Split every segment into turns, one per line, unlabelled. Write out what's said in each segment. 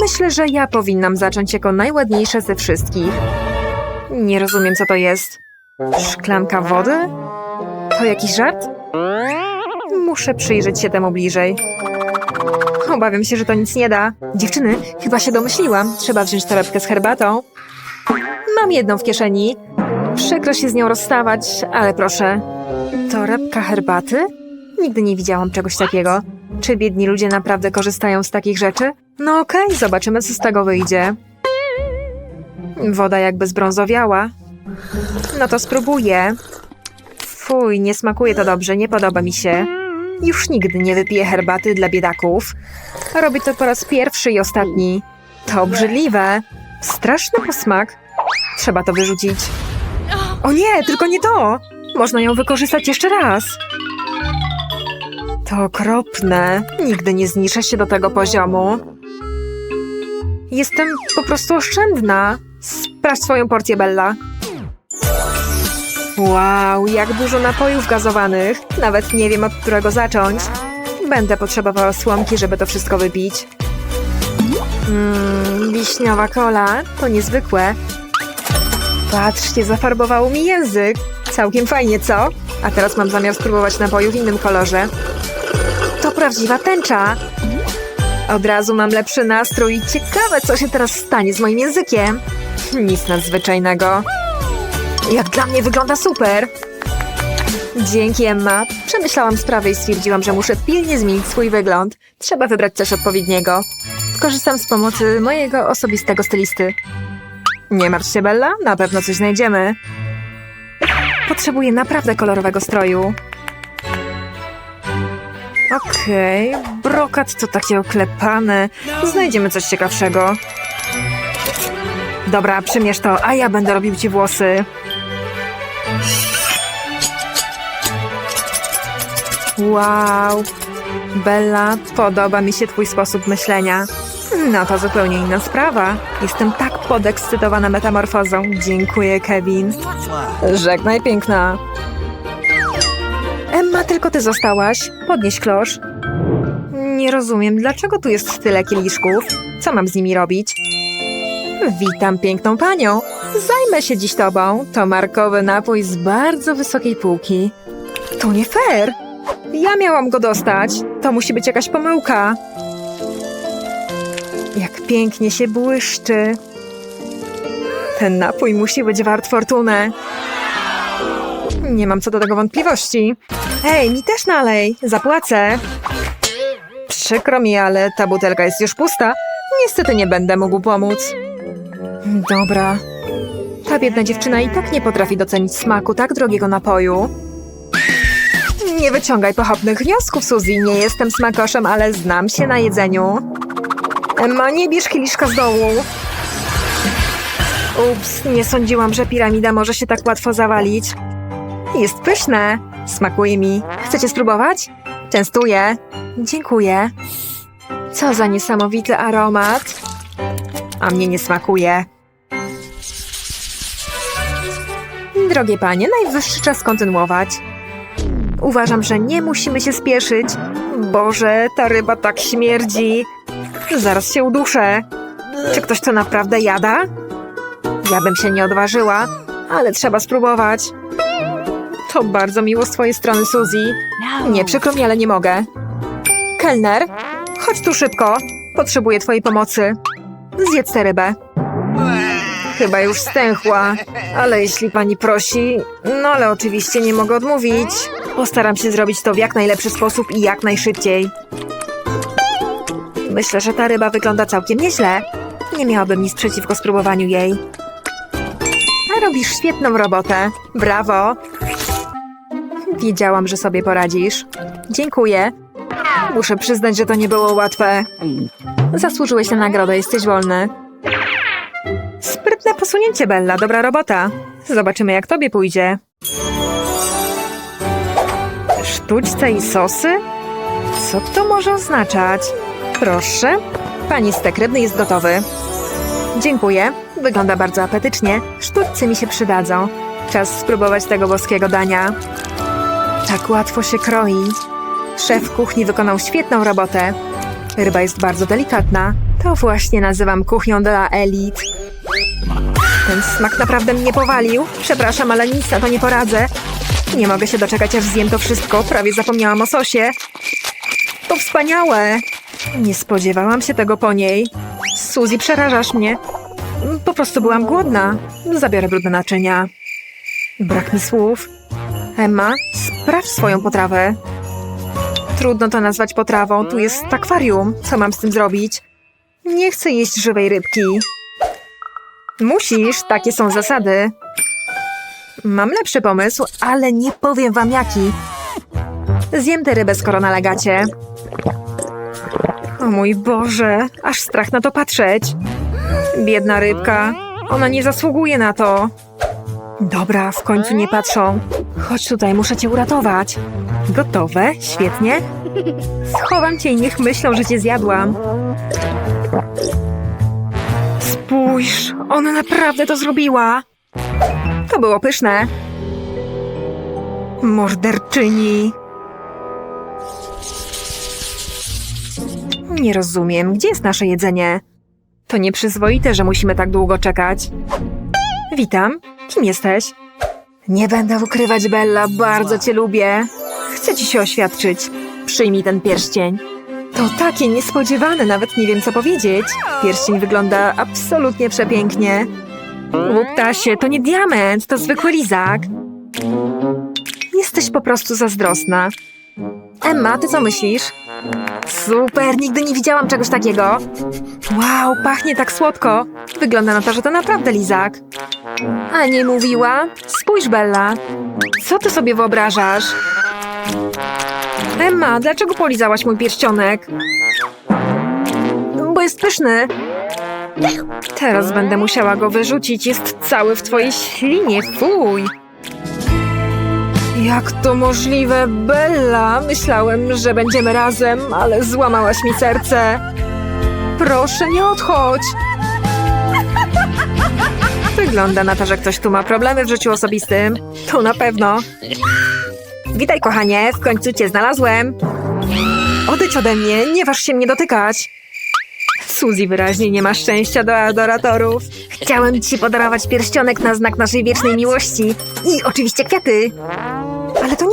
Myślę, że ja powinnam zacząć jako najładniejsza ze wszystkich. Nie rozumiem, co to jest. Szklanka wody? To jakiś żart? Muszę przyjrzeć się temu bliżej. Obawiam się, że to nic nie da. Dziewczyny, chyba się domyśliłam. Trzeba wziąć torebkę z herbatą. Mam jedną w kieszeni. Przykro się z nią rozstawać, ale proszę. Torebka herbaty? Nigdy nie widziałam czegoś takiego. Czy biedni ludzie naprawdę korzystają z takich rzeczy? No okej, zobaczymy, co z tego wyjdzie. Woda jakby zbrązowiała. No to spróbuję. Fuj, nie smakuje to dobrze, nie podoba mi się. Już nigdy nie wypiję herbaty dla biedaków. Robię to po raz pierwszy i ostatni. To obrzydliwe. Straszny posmak. Trzeba to wyrzucić. O nie, tylko nie to! Można ją wykorzystać jeszcze raz. To okropne. Nigdy nie zniszę się do tego poziomu. Jestem po prostu oszczędna. Sprawdź swoją porcję, Bella. Wow, jak dużo napojów gazowanych. Nawet nie wiem, od którego zacząć. Będę potrzebowała słomki, żeby to wszystko wypić. Mmm, wiśniowa kola. To niezwykłe. Patrzcie, zafarbowało mi język. Całkiem fajnie, co? A teraz mam zamiar spróbować napoju w innym kolorze. Prawdziwa tęcza. Od razu mam lepszy nastrój. Ciekawe, co się teraz stanie z moim językiem. Nic nadzwyczajnego. Jak dla mnie wygląda super. Dzięki, Emma. Przemyślałam sprawę i stwierdziłam, że muszę pilnie zmienić swój wygląd. Trzeba wybrać coś odpowiedniego. Korzystam z pomocy mojego osobistego stylisty. Nie martw się, Bella. Na pewno coś znajdziemy. Potrzebuję naprawdę kolorowego stroju. Okej, brokat to takie oklepane. Znajdziemy coś ciekawszego. Dobra, przymierz to, a ja będę robił ci włosy. Wow. Bella, podoba mi się twój sposób myślenia. No to zupełnie inna sprawa. Jestem tak podekscytowana metamorfozą. Dziękuję, Kevin. Żegnaj, piękna. Emma, tylko ty zostałaś. Podnieś klosz. Nie rozumiem, dlaczego tu jest tyle kieliszków? Co mam z nimi robić? Witam piękną panią. Zajmę się dziś tobą. To markowy napój z bardzo wysokiej półki. To nie fair. Ja miałam go dostać. To musi być jakaś pomyłka. Jak pięknie się błyszczy. Ten napój musi być wart fortunę. Nie mam co do tego wątpliwości. Hej, mi też nalej. Zapłacę. Przykro mi, ale ta butelka jest już pusta. Niestety nie będę mógł pomóc. Dobra. Ta biedna dziewczyna i tak nie potrafi docenić smaku tak drogiego napoju. Nie wyciągaj pochopnych wniosków, Suzy. Nie jestem smakoszem, ale znam się na jedzeniu. Emma, nie bierz kieliszka z dołu. Ups, nie sądziłam, że piramida może się tak łatwo zawalić. Jest pyszne. Smakuje mi. Chcecie spróbować? Częstuję. Dziękuję. Co za niesamowity aromat. A mnie nie smakuje. Drogie panie, najwyższy czas kontynuować. Uważam, że nie musimy się spieszyć. Boże, ta ryba tak śmierdzi. Zaraz się uduszę. Czy ktoś to naprawdę jada? Ja bym się nie odważyła, ale trzeba spróbować. To bardzo miło z twojej strony, Suzy. Nie, przykro mi, ale nie mogę. Kelner, chodź tu szybko. Potrzebuję twojej pomocy. Zjedz tę rybę. Chyba już stęchła, ale jeśli pani prosi, no ale oczywiście nie mogę odmówić. Postaram się zrobić to w jak najlepszy sposób i jak najszybciej. Myślę, że ta ryba wygląda całkiem nieźle. Nie miałabym nic przeciwko spróbowaniu jej. A robisz świetną robotę. Brawo! Wiedziałam, że sobie poradzisz. Dziękuję. Muszę przyznać, że to nie było łatwe. Zasłużyłeś na nagrodę, jesteś wolny. Sprytne posunięcie, Bella, dobra robota. Zobaczymy, jak tobie pójdzie. Sztućce i sosy? Co to może oznaczać? Proszę. Pani stek rybny jest gotowy. Dziękuję. Wygląda bardzo apetycznie. Sztućce mi się przydadzą. Czas spróbować tego boskiego dania. Tak łatwo się kroi. Szef kuchni wykonał świetną robotę. Ryba jest bardzo delikatna. To właśnie nazywam kuchnią dla elit. Ten smak naprawdę mnie powalił. Przepraszam, ale nic na to nie poradzę. Nie mogę się doczekać, aż zjem to wszystko. Prawie zapomniałam o sosie. To wspaniałe! Nie spodziewałam się tego po niej. Suzy, przerażasz mnie. Po prostu byłam głodna. Zabiorę brudne naczynia. Brak mi słów. Emma, sprawdź swoją potrawę. Trudno to nazwać potrawą. Tu jest akwarium. Co mam z tym zrobić? Nie chcę jeść żywej rybki. Musisz, takie są zasady. Mam lepszy pomysł, ale nie powiem wam jaki. Zjem tę rybę, skoro nalegacie. O mój Boże, aż strach na to patrzeć. Biedna rybka, ona nie zasługuje na to. Dobra, w końcu nie patrzą. Chodź tutaj, muszę cię uratować. Gotowe? Świetnie. Schowam cię i niech myślą, że cię zjadłam. Spójrz, ona naprawdę to zrobiła. To było pyszne. Morderczyni. Nie rozumiem, gdzie jest nasze jedzenie? To nieprzyzwoite, że musimy tak długo czekać. Witam, kim jesteś? Nie będę ukrywać, Bella, bardzo cię lubię. Chcę ci się oświadczyć. Przyjmij ten pierścień. To takie niespodziewane, nawet nie wiem co powiedzieć. Pierścień wygląda absolutnie przepięknie. Łuptasie, to nie diament, to zwykły lizak. Jesteś po prostu zazdrosna. Emma, ty co myślisz? Super, nigdy nie widziałam czegoś takiego. Wow, pachnie tak słodko. Wygląda na to, że to naprawdę lizak. A nie mówiła? Spójrz, Bella. Co ty sobie wyobrażasz? Emma, dlaczego polizałaś mój pierścionek? Bo jest pyszny. Teraz będę musiała go wyrzucić. Jest cały w twojej ślinie. Fuj. Jak to możliwe, Bella? Myślałem, że będziemy razem, ale złamałaś mi serce. Proszę, nie odchodź. Wygląda na to, że ktoś tu ma problemy w życiu osobistym. To na pewno. Witaj, kochanie, w końcu cię znalazłem. Odejdź ode mnie, nie waż się mnie dotykać. Suzy wyraźnie nie ma szczęścia do adoratorów. Chciałem ci podarować pierścionek na znak naszej wiecznej miłości. I oczywiście kwiaty.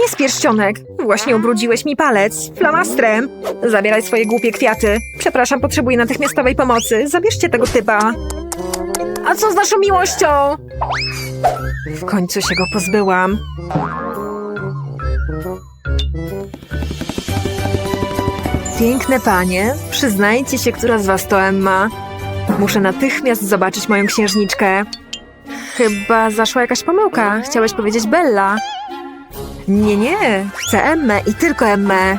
Nie jest pierścionek. Właśnie ubrudziłeś mi palec flamastrem. Zabieraj swoje głupie kwiaty. Przepraszam, potrzebuję natychmiastowej pomocy. Zabierzcie tego typa. A co z naszą miłością? W końcu się go pozbyłam. Piękne panie, przyznajcie się, która z was to Emma. Muszę natychmiast zobaczyć moją księżniczkę. Chyba zaszła jakaś pomyłka. Chciałeś powiedzieć Bella. Nie, nie, chcę Emmę i tylko Emmę.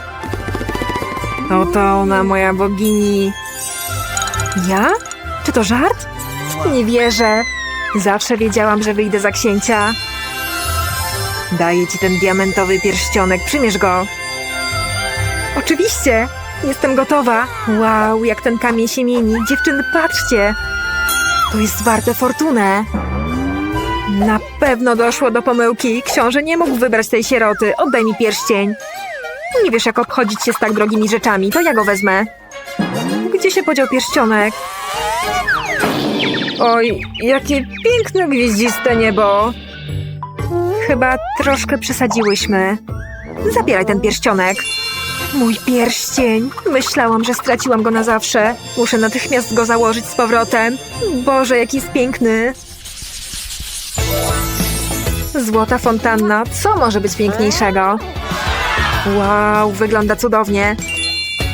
Oto ona, moja bogini. Ja? Czy to żart? Nie wierzę. Zawsze wiedziałam, że wyjdę za księcia. Daję ci ten diamentowy pierścionek, przymierz go. Oczywiście, jestem gotowa. Wow, jak ten kamień się mieni. Dziewczyny, patrzcie. To jest warte fortunę. Na pewno doszło do pomyłki. Książę nie mógł wybrać tej sieroty. Oddaj mi pierścień. Nie wiesz, jak obchodzić się z tak drogimi rzeczami. To ja go wezmę. Gdzie się podział pierścionek? Oj, jakie piękne gwieździste niebo. Chyba troszkę przesadziłyśmy. Zabieraj ten pierścionek. Mój pierścień. Myślałam, że straciłam go na zawsze. Muszę natychmiast go założyć z powrotem. Boże, jaki jest piękny. Złota fontanna. Co może być piękniejszego? Wow, wygląda cudownie.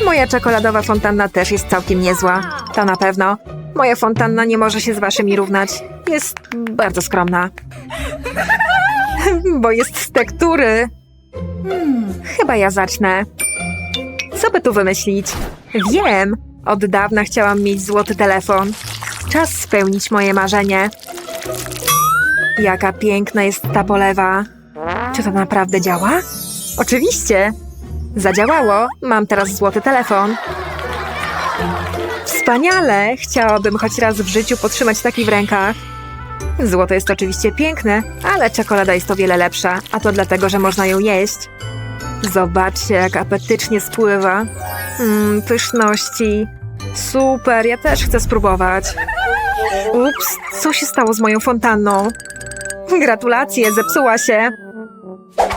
Moja czekoladowa fontanna też jest całkiem niezła. To na pewno. Moja fontanna nie może się z waszymi równać. Jest bardzo skromna. Bo jest z tektury. Hmm, chyba ja zacznę. Co by tu wymyślić? Wiem! Od dawna chciałam mieć złoty telefon. Czas spełnić moje marzenie. Jaka piękna jest ta polewa. Czy to naprawdę działa? Oczywiście. Zadziałało. Mam teraz złoty telefon. Wspaniale! Chciałabym choć raz w życiu potrzymać taki w rękach. Złoto jest oczywiście piękne, ale czekolada jest o wiele lepsza, a to dlatego, że można ją jeść. Zobaczcie, jak apetycznie spływa. Mmm, pyszności. Super, ja też chcę spróbować. Ups, co się stało z moją fontanną? Gratulacje, zepsuła się.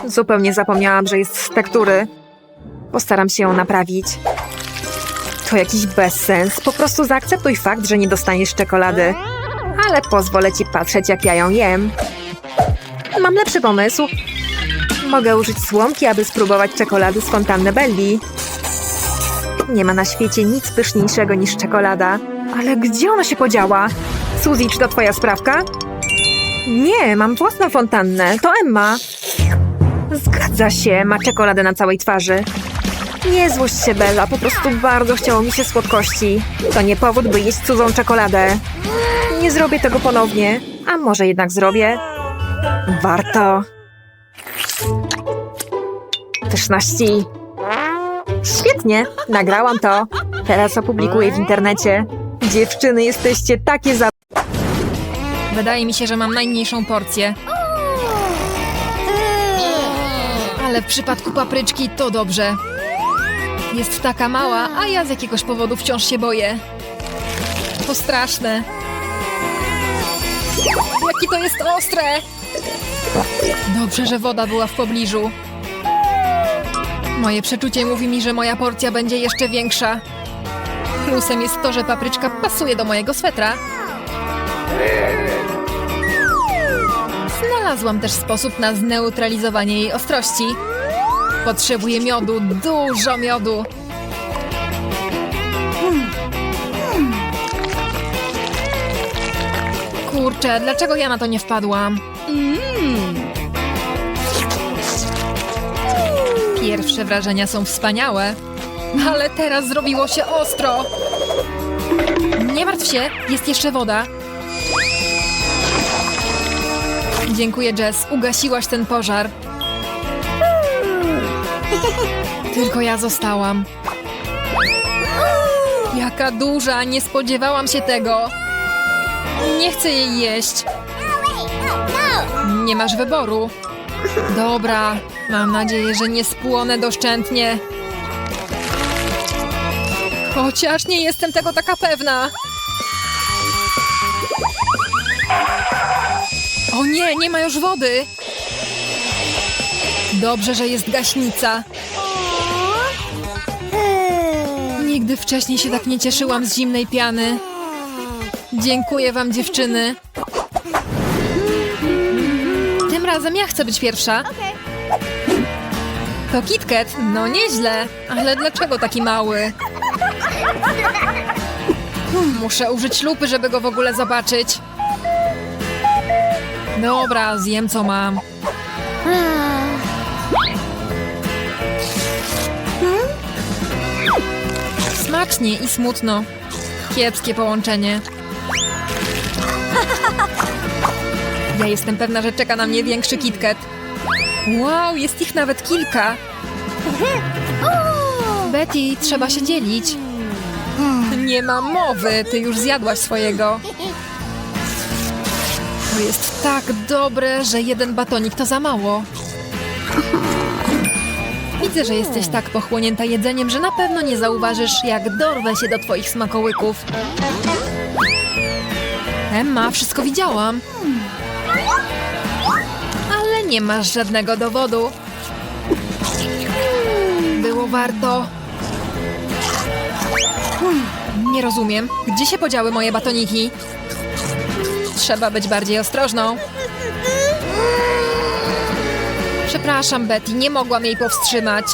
Zupełnie zapomniałam, że jest z tektury. Postaram się ją naprawić. To jakiś bezsens. Po prostu zaakceptuj fakt, że nie dostaniesz czekolady. Ale pozwolę ci patrzeć, jak ja ją jem. Mam lepszy pomysł. Mogę użyć słomki, aby spróbować czekolady z fontanny Belli. Nie ma na świecie nic pyszniejszego niż czekolada. Ale gdzie ona się podziała? Suzy, czy to twoja sprawka? Nie, mam własną fontannę. To Emma. Zgadza się, ma czekoladę na całej twarzy. Nie złość się, Bella, po prostu bardzo chciało mi się słodkości. To nie powód, by jeść cudzą czekoladę. Nie zrobię tego ponownie, a może jednak zrobię? Warto. Pyszności. Świetnie, nagrałam to. Teraz opublikuję w internecie. Dziewczyny, jesteście takie za...
Wydaje mi się, że mam najmniejszą porcję. Ale w przypadku papryczki to dobrze. Jest taka mała, a ja z jakiegoś powodu wciąż się boję. To straszne. Jakie to jest ostre! Dobrze, że woda była w pobliżu. Moje przeczucie mówi mi, że moja porcja będzie jeszcze większa. Plusem jest to, że papryczka pasuje do mojego swetra. Znalazłam też sposób na zneutralizowanie jej ostrości. Potrzebuję miodu, dużo miodu. Kurczę, dlaczego ja na to nie wpadłam? Pierwsze wrażenia są wspaniałe, ale teraz zrobiło się ostro. Nie martw się, jest jeszcze woda. Dziękuję, Jess. Ugasiłaś ten pożar. Tylko ja zostałam. Jaka duża, nie spodziewałam się tego. Nie chcę jej jeść. Nie masz wyboru. Dobra, mam nadzieję, że nie spłonę doszczętnie. Chociaż nie jestem tego taka pewna. O nie, nie ma już wody. Dobrze, że jest gaśnica. Nigdy wcześniej się tak nie cieszyłam z zimnej piany. Dziękuję wam, dziewczyny. Tym razem ja chcę być pierwsza. To KitKat? No nieźle. Ale dlaczego taki mały? Muszę użyć lupy, żeby go w ogóle zobaczyć. Dobra, zjem co mam. Smacznie i smutno. Kiepskie połączenie. Ja jestem pewna, że czeka na mnie większy KitKat. Wow, jest ich nawet kilka. Betty, trzeba się dzielić. Nie ma mowy, ty już zjadłaś swojego. To jest tak dobre, że jeden batonik to za mało. Widzę, że jesteś tak pochłonięta jedzeniem, że na pewno nie zauważysz, jak dorwę się do twoich smakołyków. Emma, wszystko widziałam. Ale nie masz żadnego dowodu. Było warto. Nie rozumiem. Gdzie się podziały moje batoniki? Trzeba być bardziej ostrożną. Przepraszam, Betty, nie mogłam jej powstrzymać.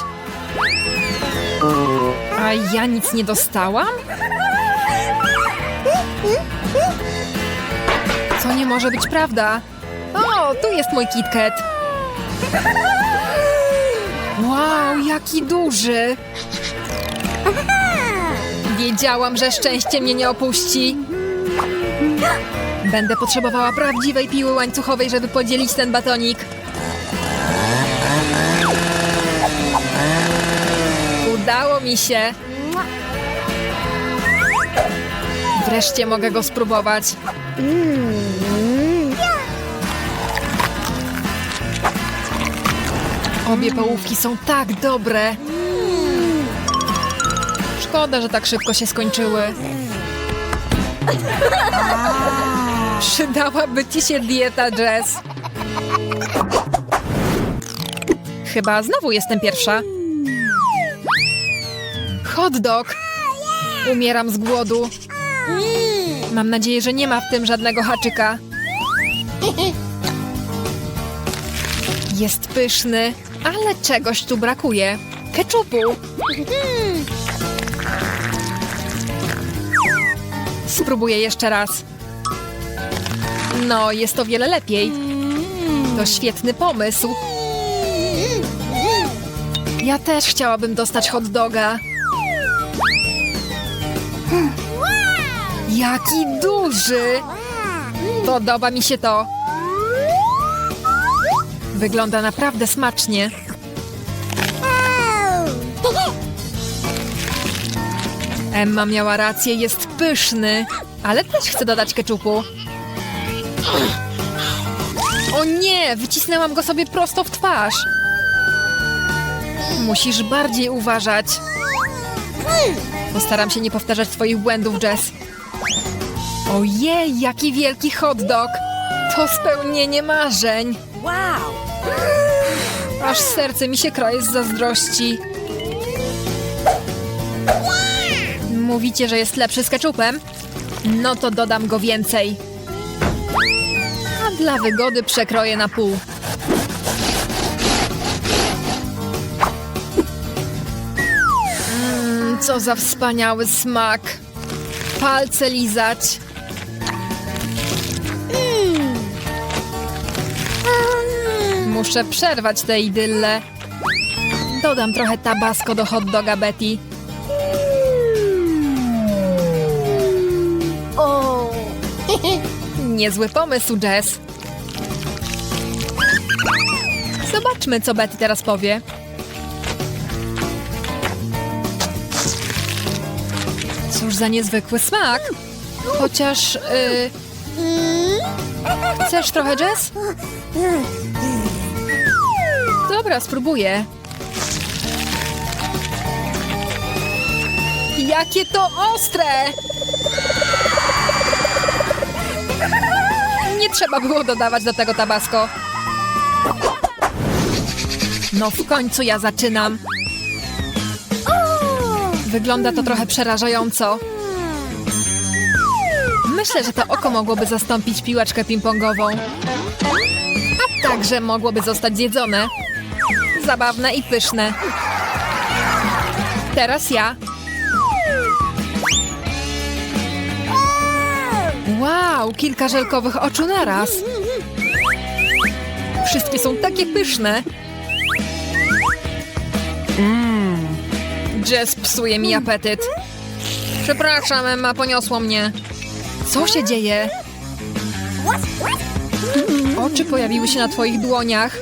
A ja nic nie dostałam? Co nie może być prawda? O, tu jest mój KitKat. Wow, jaki duży! Wiedziałam, że szczęście mnie nie opuści. Będę potrzebowała prawdziwej piły łańcuchowej, żeby podzielić ten batonik. Udało mi się. Wreszcie mogę go spróbować. Obie połówki są tak dobre. Szkoda, że tak szybko się skończyły. Przydałaby ci się dieta, Jess. Chyba znowu jestem pierwsza. Hot dog. Umieram z głodu. Mam nadzieję, że nie ma w tym żadnego haczyka. Jest pyszny, ale czegoś tu brakuje. Keczupu. Spróbuję jeszcze raz. No, jest to wiele lepiej. To świetny pomysł. Ja też chciałabym dostać hot doga. Jaki duży! Podoba mi się to. Wygląda naprawdę smacznie. Emma miała rację, jest pyszny, ale też chcę dodać keczupu. O nie, wycisnęłam go sobie prosto w twarz. Musisz bardziej uważać. Postaram się nie powtarzać twoich błędów, Jess. Ojej, jaki wielki hot dog! To spełnienie marzeń.
Wow!
Aż serce mi się kroje z zazdrości. Mówicie, że jest lepszy z keczupem? No to dodam go więcej. Dla wygody przekroję na pół. Mmm, co za wspaniały smak. Palce lizać. Muszę przerwać tę idyllę. Dodam trochę tabasco do hot doga Betty. Niezły pomysł, Jess. Zobaczmy, co Betty teraz powie. Cóż za niezwykły smak. Chociaż... y, chcesz trochę, Jess? Dobra, spróbuję. Jakie to ostre! Nie trzeba było dodawać do tego tabasco. No w końcu ja zaczynam. Wygląda to trochę przerażająco. Myślę, że to oko mogłoby zastąpić piłeczkę ping-pongową. A także mogłoby zostać zjedzone. Zabawne i pyszne. Teraz ja. Wow, kilka żelkowych oczu naraz. Wszystkie są takie pyszne. Jess psuje mi apetyt. Przepraszam, Emma, poniosło mnie. Co się dzieje? Oczy pojawiły się na twoich dłoniach.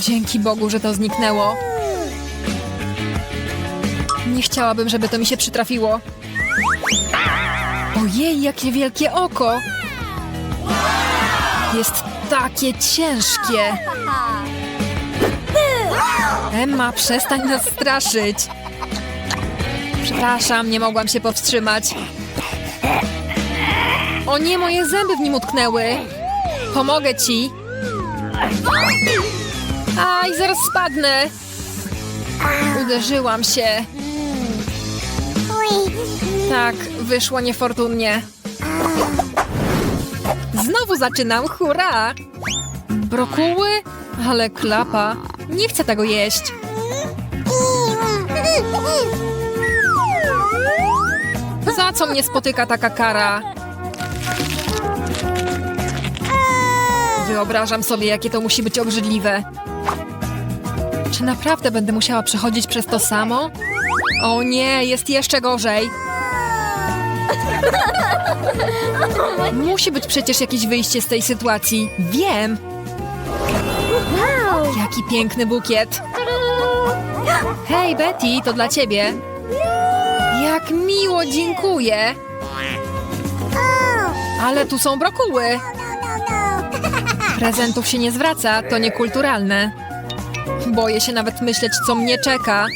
Dzięki Bogu, że to zniknęło. Nie chciałabym, żeby to mi się przytrafiło. Ojej, jakie wielkie oko! Jest takie ciężkie. Emma, przestań nas straszyć. Przepraszam, nie mogłam się powstrzymać. O nie, moje zęby w nim utknęły. Pomogę ci. Aj, zaraz spadnę. Uderzyłam się. Tak, wyszło niefortunnie. Znowu zaczynam, hurra! Brokuły? Ale klapa. Nie chcę tego jeść. Za co mnie spotyka taka kara? Wyobrażam sobie, jakie to musi być obrzydliwe. Czy naprawdę będę musiała przechodzić przez to samo? O nie, jest jeszcze gorzej. Musi być przecież jakieś wyjście z tej sytuacji. Wiem. Jaki piękny bukiet! Hej, Betty, to dla ciebie. Jak miło, dziękuję. Ale tu są brokuły. Prezentów się nie zwraca, to niekulturalne. Boję się nawet myśleć, co mnie czeka.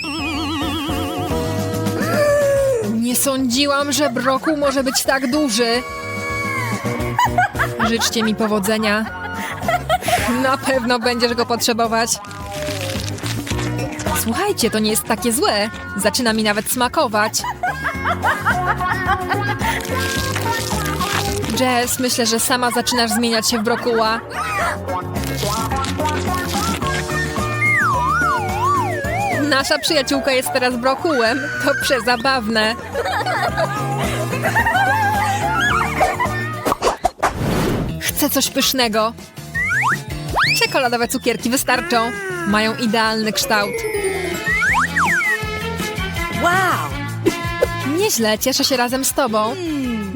Nie sądziłam, że brokuł może być tak duży. Życzcie mi powodzenia. Na pewno będziesz go potrzebować. Słuchajcie, to nie jest takie złe. Zaczyna mi nawet smakować. Jess, myślę, że sama zaczynasz zmieniać się w brokuła. Nasza przyjaciółka jest teraz brokułem. To przezabawne. Chcę coś pysznego. Czekoladowe cukierki wystarczą. Mają idealny kształt.
Wow!
Nieźle, cieszę się razem z tobą.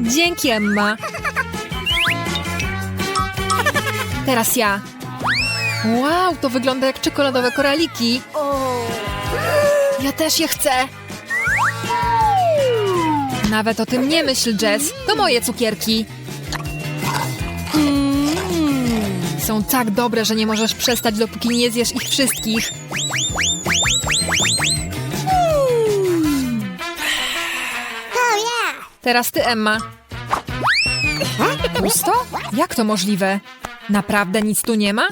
Dzięki, Emma. Teraz ja. Wow, to wygląda jak czekoladowe koraliki. Ja też je chcę. Nawet o tym nie myśl, Jess. To moje cukierki. Są tak dobre, że nie możesz przestać, dopóki nie zjesz ich wszystkich. Teraz ty, Emma. Pusto? Jak to możliwe? Naprawdę nic tu nie ma?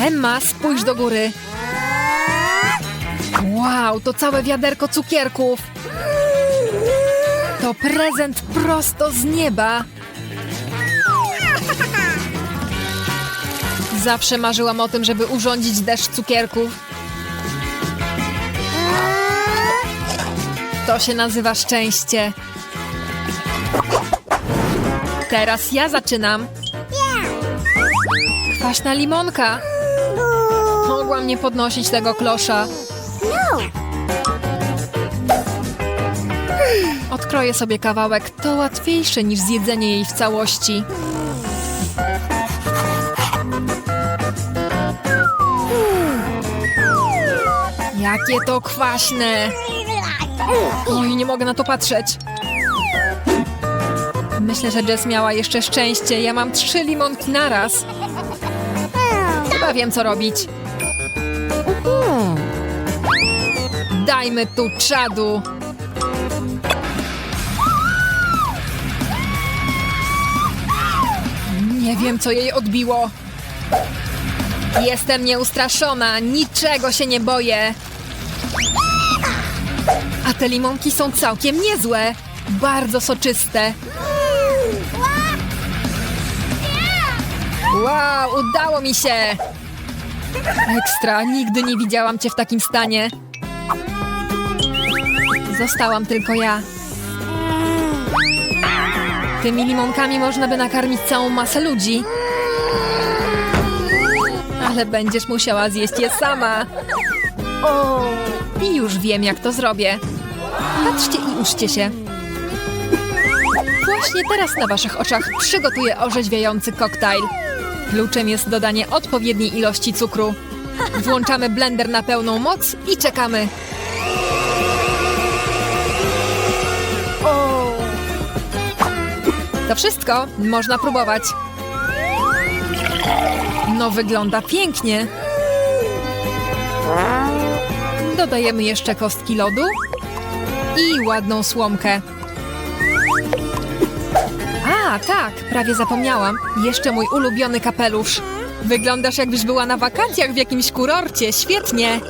Emma, spójrz do góry. Wow, to całe wiaderko cukierków. To prezent prosto z nieba. Zawsze marzyłam o tym, żeby urządzić deszcz cukierków. To się nazywa szczęście. Teraz ja zaczynam. Kwaśna limonka. Mogłam nie podnosić tego klosza. Odkroję sobie kawałek. To łatwiejsze niż zjedzenie jej w całości. Jakie to kwaśne! Oj, nie mogę na to patrzeć. Myślę, że Jess miała jeszcze szczęście. Ja mam trzy limonki naraz. Chyba wiem, co robić. Dajmy tu czadu. Nie wiem, co jej odbiło. Jestem nieustraszona, niczego się nie boję. A te limonki są całkiem niezłe. Bardzo soczyste. Wow, udało mi się! Ekstra, nigdy nie widziałam cię w takim stanie. Zostałam tylko ja. Tymi limonkami można by nakarmić całą masę ludzi. Ale będziesz musiała zjeść je sama. I już wiem, jak to zrobię. Patrzcie i uczcie się. Właśnie teraz na waszych oczach przygotuję orzeźwiający koktajl. Kluczem jest dodanie odpowiedniej ilości cukru. Włączamy blender na pełną moc i czekamy. To wszystko. Można próbować. No, wygląda pięknie. Dodajemy jeszcze kostki lodu i ładną słomkę. A, tak, prawie zapomniałam. Jeszcze mój ulubiony kapelusz. Wyglądasz jakbyś była na wakacjach w jakimś kurorcie. Świetnie.